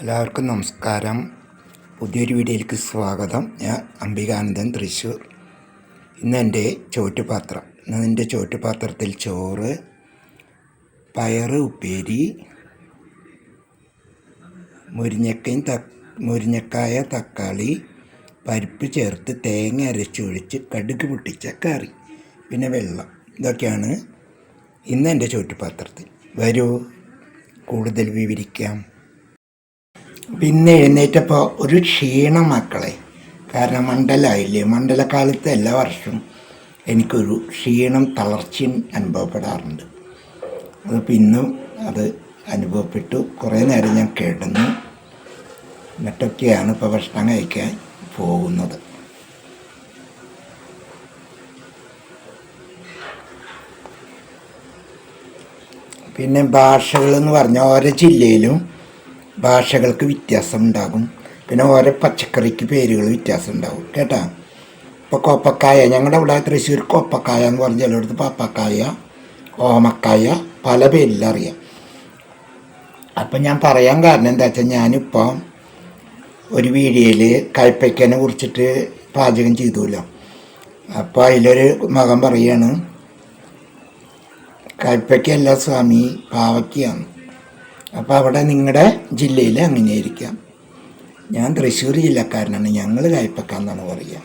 എല്ലാവർക്കും നമസ്കാരം. പുതിയൊരു വീഡിയോയിലേക്ക് സ്വാഗതം. ഞാൻ അംബികാനന്ദൻ തൃശ്ശൂർ. ഇന്ന് എന്റെ ചോറ്റുപാത്രം. ഇന്ന് എന്റെ ചോറ്റുപാത്രത്തിൽ ചോറ് പയറ് ഉപ്പേരി മുരിങ്ങക്കയും ത മുരിങ്ങക്കായ തക്കാളി പരിപ്പ് ചേർത്ത് തേങ്ങ അരച്ചൊഴിച്ച് കടുക് പൊട്ടിച്ച കറി പിന്നെ വെള്ളം. ഇതൊക്കെയാണ് ഇന്ന് എന്റെ ചോറ്റുപാത്രത്തിൽ. വരൂ കൂടുതൽ വിവരിക്കാം. പിന്നെ എഴുന്നേറ്റപ്പോൾ ഒരു ക്ഷീണം മക്കളെ. കാരണം മണ്ഡലമായില്ലേ മണ്ഡലക്കാലത്ത് എല്ലാ വർഷവും എനിക്കൊരു ക്ഷീണം തളർച്ചയും അനുഭവപ്പെടാറുണ്ട്. അത് പിന്നും അത് അനുഭവപ്പെട്ടു. കുറേ നേരം ഞാൻ കിടന്നു. എന്നിട്ടൊക്കെയാണ് ഇപ്പോൾ ഭക്ഷണം കഴിക്കാൻ പോകുന്നത്. പിന്നെ ഭാഷകളെന്ന് പറഞ്ഞാൽ ഓരോ ജില്ലയിലും ഭാഷകൾക്ക് വ്യത്യാസം ഉണ്ടാകും പിന്നെ ഓരോ പച്ചക്കറിക്ക് പേരുകൾ വ്യത്യാസം ഉണ്ടാകും കേട്ടാ? ഇപ്പോൾ കോപ്പക്കായ ഞങ്ങളുടെ ഇവിടെ തൃശ്ശൂർ കോപ്പക്കായ എന്ന് പറഞ്ഞ ചിലയിടത്ത് പാപ്പക്കായ ഓമക്കായ പല പേരിൽ അറിയാം. അപ്പം ഞാൻ പറയാൻ കാരണം എന്താ വെച്ചാൽ ഞാനിപ്പോൾ ഒരു വീഡിയോയിൽ കയ്പ്പയ്ക്കനെ കുറിച്ചിട്ട് പാചകം ചെയ്തുല്ലോ. അപ്പോൾ അതിലൊരു മകൻ പറയാണ് കയ്പ്പയ്ക്കല്ല സ്വാമി പാവയ്ക്കാണ് അപ്പോൾ അവിടെ നിങ്ങളുടെ ജില്ലയിൽ അങ്ങനെയായിരിക്കാം. ഞാൻ തൃശ്ശൂർ ജില്ലക്കാരനാണ്. ഞങ്ങൾ കായ്പക്കാന്നാണ് പറയുക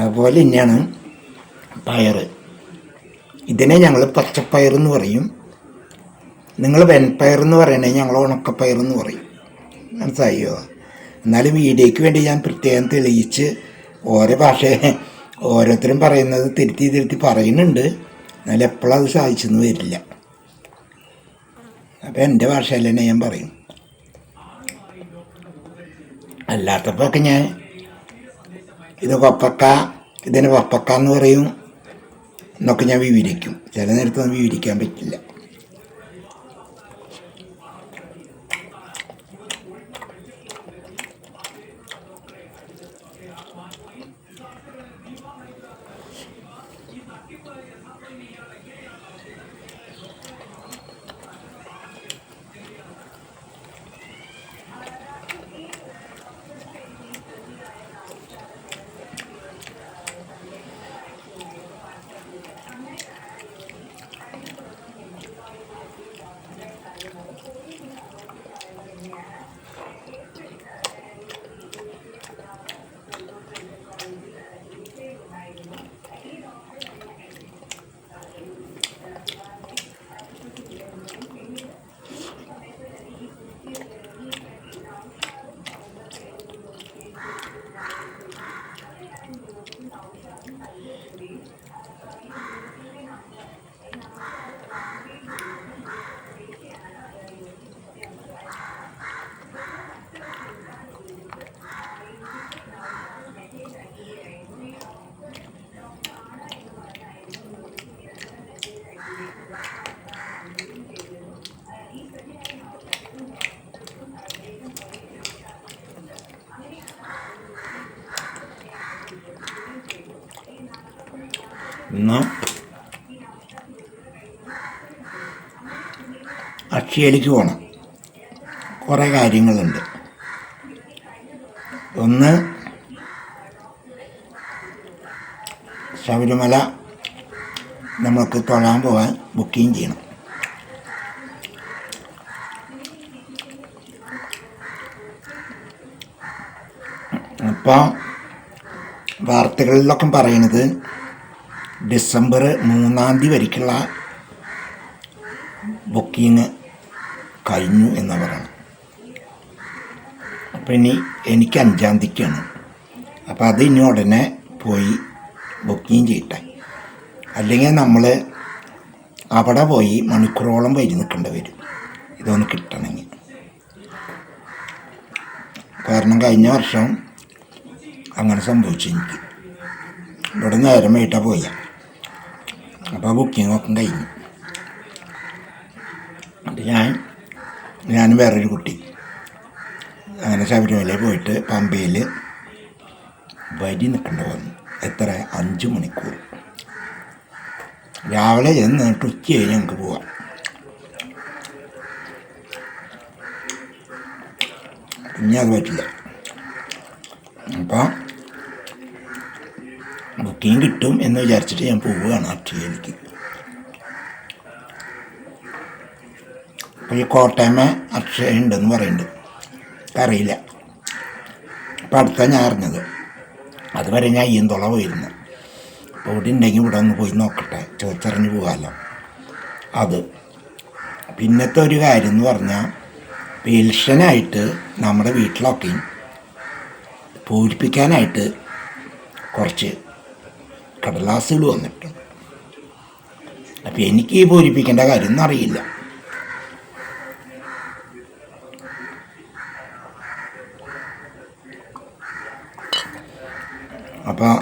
അതുപോലെ തന്നെയാണ് പയർ ഇതിനെ ഞങ്ങൾ പച്ചപ്പയർ എന്ന് പറയും. നിങ്ങൾ വെൻപയർ എന്ന് പറയണേ ഞങ്ങൾ ഉണക്കപ്പയർ എന്ന് പറയും. മനസ്സിലായോ? എന്നാലും വീഡിയോയ്ക്ക് വേണ്ടി ഞാൻ പ്രത്യേകം തെളിയിച്ച് ഓരോ ഭാഷ ഓരോരുത്തരും പറയുന്നത് തിരുത്തി തിരുത്തി പറയുന്നുണ്ട്. എന്നാലും എപ്പോഴും അത് സാധിച്ചെന്ന് വരില്ല. അപ്പം എന്റെ ഭാഷയിൽ തന്നെ ഞാൻ പറയും. അല്ലാത്തപ്പോഴൊക്കെ ഞാൻ ഇത് പപ്പക്ക ഇതിന് പപ്പക്ക എന്ന് പറയും എന്നൊക്കെ ഞാൻ വിവരിക്കും. ചില നേരത്തൊന്നും വിവരിക്കാൻ പറ്റില്ല. ഇന്ന് അക്ഷയയിലേക്ക് പോകണം കുറേ കാര്യങ്ങളുണ്ട്. ഒന്ന് ശബരിമല നമുക്ക് തൊഴാൻ പോകാൻ ബുക്കിംഗ് ചെയ്യണം. അപ്പോൾ വാർത്തകളിലൊക്കെ പറയണത് ഡിസംബർ മൂന്നാം തീയതി വരയ്ക്കുള്ള ബുക്കിങ് കഴിഞ്ഞു എന്ന് പറയണം അപ്പം ഇനി എനിക്ക് അഞ്ചാം തീയതിക്കാണ്. അപ്പോൾ അത് ഇനി ഉടനെ പോയി ബുക്കിങ് ചെയ്യട്ടെ. അല്ലെങ്കിൽ നമ്മൾ അവിടെ പോയി മണിക്കൂറോളം വരി നിൽക്കേണ്ടി വരും. ഇതൊന്ന് കിട്ടണമെങ്കിൽ. കാരണം കഴിഞ്ഞ വർഷം അങ്ങനെ സംഭവിച്ചു എനിക്ക്. ഇവിടെ നേരം വൈകിട്ടാണ് പോയ. അപ്പോൾ ബുക്കിങ്ങൊക്കെ കഴിഞ്ഞു. എന്നിട്ട് ഞാൻ ഞാനും വേറൊരു കുട്ടി. അങ്ങനെ ശബരിമലയിൽ പോയിട്ട് പമ്പയിൽ വരി നിൽക്കേണ്ടി വന്നു. എത്ര? അഞ്ച് മണിക്കൂർ. രാവിലെ ചെന്ന് എന്നിട്ട് ഉച്ചയായി ഞങ്ങൾക്ക് പോവാം. ഇനി അത് പറ്റില്ല. അപ്പോൾ ബുക്കിംഗ് കിട്ടും എന്ന് വിചാരിച്ചിട്ട് ഞാൻ പോവുകയാണ് ആ അക്ഷയയിലേക്ക് അപ്പോൾ ഈ കോട്ടയമേ അക്ഷയ ഉണ്ടെന്ന് പറയുന്നുണ്ട്. അറിയില്ല. അപ്പം അടുത്താണ് ഞാൻ അറിഞ്ഞത്. അതുവരെ ഞാൻ അയ്യന്തോള പോയിരുന്നു. അപ്പോൾ ഇവിടെ ഉണ്ടെങ്കിൽ ഇവിടെ ഒന്ന് പോയി നോക്കട്ടെ. ചോദിച്ചറിഞ്ഞ് പോകാമല്ലോ അത്. പിന്നത്തെ ഒരു കാര്യം എന്ന് പറഞ്ഞാൽ പെൻഷനായിട്ട് നമ്മുടെ വീട്ടിലൊക്കെയും പൂരിപ്പിക്കാനായിട്ട് കുറച്ച് കടലാസുകൾ വന്നിട്ടുണ്ട് അപ്പോൾ എനിക്ക് പൂരിപ്പിക്കേണ്ട കാര്യമൊന്നും അറിയില്ല. അപ്പോൾ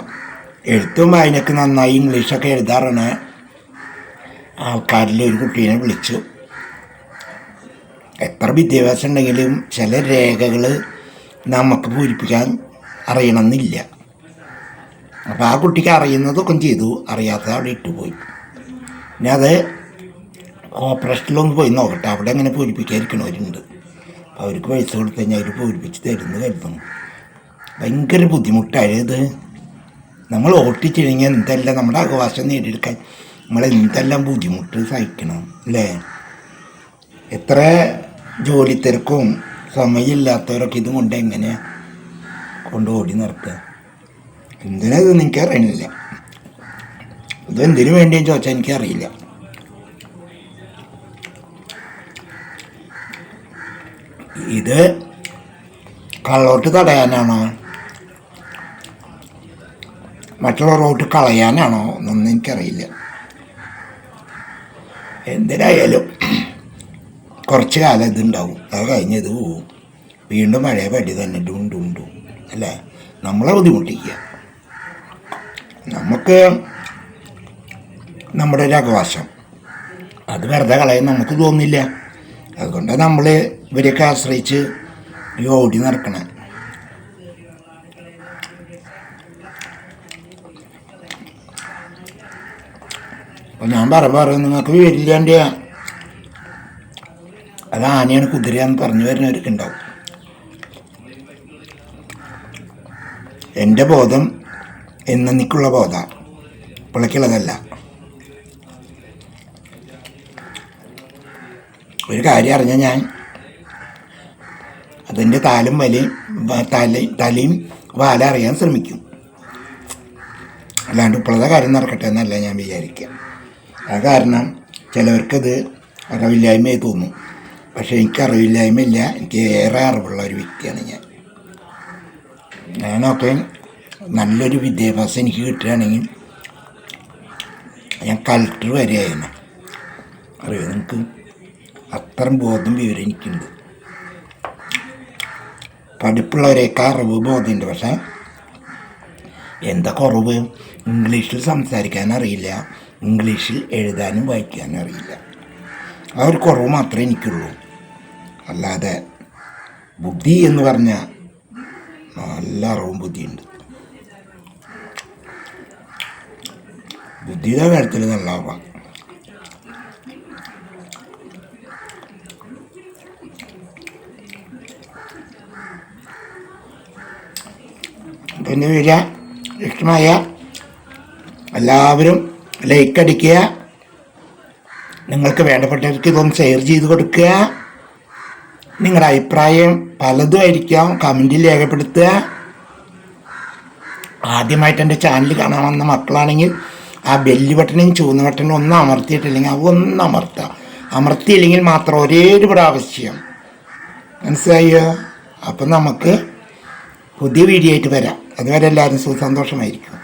എഴുത്തും വായനക്ക് നന്നായി ഇംഗ്ലീഷൊക്കെ എഴുതാറാണ്. ആൾക്കാരിൽ ഒരു കുട്ടീനെ വിളിച്ചു. എത്ര വിദ്യാഭ്യാസം ഉണ്ടെങ്കിലും ചില രേഖകൾ നമുക്ക് പൂരിപ്പിക്കാൻ അറിയണമെന്നില്ല. അപ്പോൾ ആ കുട്ടിക്ക് അറിയുന്നതൊക്കെ ചെയ്തു. അറിയാത്തത് അവിടെ ഇട്ടുപോയി പിന്നെ അത് ഓപ്പറേഷനിലൊന്ന് പോയി നോക്കട്ടെ. അവിടെ അങ്ങനെ പൂരിപ്പിക്കാതിരിക്കണവരുണ്ട് അപ്പോൾ അവർക്ക് പൈസ കൊടുത്തു കഴിഞ്ഞാൽ അവർ പൂരിപ്പിച്ച് തരുന്നു കരുതുന്നു. ഭയങ്കര ബുദ്ധിമുട്ടായത് നമ്മൾ ഓട്ടിച്ചില്ലെങ്കിൽ എന്തെല്ലാം നമ്മുടെ അവകാശം നേടിയെടുക്കാൻ നമ്മൾ എന്തെല്ലാം ബുദ്ധിമുട്ട് സഹിക്കണം അല്ലേ? എത്ര ജോലി തിരക്കും സമയമില്ലാത്തവരൊക്കെ ഇതും കൊണ്ട് എങ്ങനെയാണ് കൊണ്ട് ഓടി നിർത്തുക എന്തിനാ എനിക്ക് അറിയണില്ല ഇത് എന്തിനു വേണ്ടിയെന്ന് ചോദിച്ചാൽ എനിക്കറിയില്ല. ഇത് കള്ളോട്ട് തടയാനാണോ? മറ്റുള്ള റോട്ട് കളയാനാണോ? എന്നൊന്നും എനിക്കറിയില്ല. എന്തിനായാലും കുറച്ച് കാലം ഇതുണ്ടാവും. അത് കഴിഞ്ഞ് ഇത് പോവും. വീണ്ടും മഴയെ പടി തന്നെ ഡും അല്ലേ? നമ്മളെ ബുദ്ധിമുട്ടിക്കുക. നമുക്ക് നമ്മുടെ ഒരു അവകാശം. അത് വെറുതെ കളയാൻ നമുക്ക് തോന്നില്ല. അതുകൊണ്ട് നമ്മൾ ഇവരെയൊക്കെ ആശ്രയിച്ച് ഈ ഓടി നടക്കണം. അപ്പോൾ ഞാൻ പറ പറയും നിങ്ങൾക്ക് വരില്ലാണ്ട് അത് ആനയാണ് കുതിരയാന്ന് പറഞ്ഞു വരുന്നവരൊക്കെ ഉണ്ടാവും. എന്റെ ബോധം എന്നേക്കുള്ള ബോധ പിളയ്ക്കുള്ളതല്ല. ഒരു കാര്യം അറിഞ്ഞ ഞാൻ. അതിന്റെ താലും വലിയും തല തലയും വാല അറിയാൻ ശ്രമിക്കും. അല്ലാണ്ട് ഇപ്പോഴത്തെ കാര്യം നടക്കട്ടെ എന്നല്ല ഞാൻ വിചാരിക്കുക. അത് കാരണം ചിലവർക്കത് അറിവില്ലായ്മയെ തോന്നും. പക്ഷേ എനിക്ക് അറിവില്ലായ്മയില്ല എനിക്ക് ഏറെ അറിവുള്ള ഒരു വ്യക്തിയാണ് ഞാൻ. ഞാനൊക്കെ നല്ലൊരു വിദ്യാഭ്യാസം എനിക്ക് കിട്ടുകയാണെങ്കിൽ ഞാൻ കലക്ടർ വരെയായിരുന്നു. അറിയോ? നിങ്ങൾക്ക് അത്രയും ബോധം വിവരം എനിക്കുണ്ട്. പഠിപ്പുള്ളവരെയൊക്കെ അറിവ് ബോധമുണ്ട്. പക്ഷേ എന്താ കുറവ്? ഇംഗ്ലീഷിൽ സംസാരിക്കാൻ അറിയില്ല. ഇംഗ്ലീഷിൽ എഴുതാനും വായിക്കാനും അറിയില്ല. ആ ഒരു കുറവ് മാത്രമേ എനിക്കുള്ളൂ. അല്ലാതെ ബുദ്ധി എന്ന് പറഞ്ഞാൽ നല്ല അറിവും ബുദ്ധിയുണ്ട്. ബുദ്ധിയുടെ കാര്യത്തിൽ നല്ല പിന്നെ വരിക. ഇഷ്ടമായ എല്ലാവരും ലൈക്ക് അടിക്കുക. നിങ്ങൾക്ക് വേണ്ടപ്പെട്ടവർക്ക് ഇതൊന്ന് ഷെയർ ചെയ്ത് കൊടുക്കുക. നിങ്ങളുടെ അഭിപ്രായം പലതും ആയിരിക്കാം. കമന്റിൽ രേഖപ്പെടുത്തുക. ആദ്യമായിട്ട് എന്റെ ചാനൽ കാണാൻ വന്ന മക്കളാണെങ്കിൽ ആ ബെല്ല് ബട്ടണും ചുവന്ന ബട്ടണും ഒന്നും അമർത്തിയിട്ടില്ലെങ്കിൽ അത് ഒന്ന് അമർത്തുക അമർത്തിയില്ലെങ്കിൽ മാത്രം ഒരേ ഒരു പ്രാവശ്യം മനസ്സിലായോ? അപ്പം നമുക്ക് പുതിയ വീഡിയോ ആയിട്ട് വരാം. അതുവരെ എല്ലാവരും സുസന്തോഷമായിരിക്കും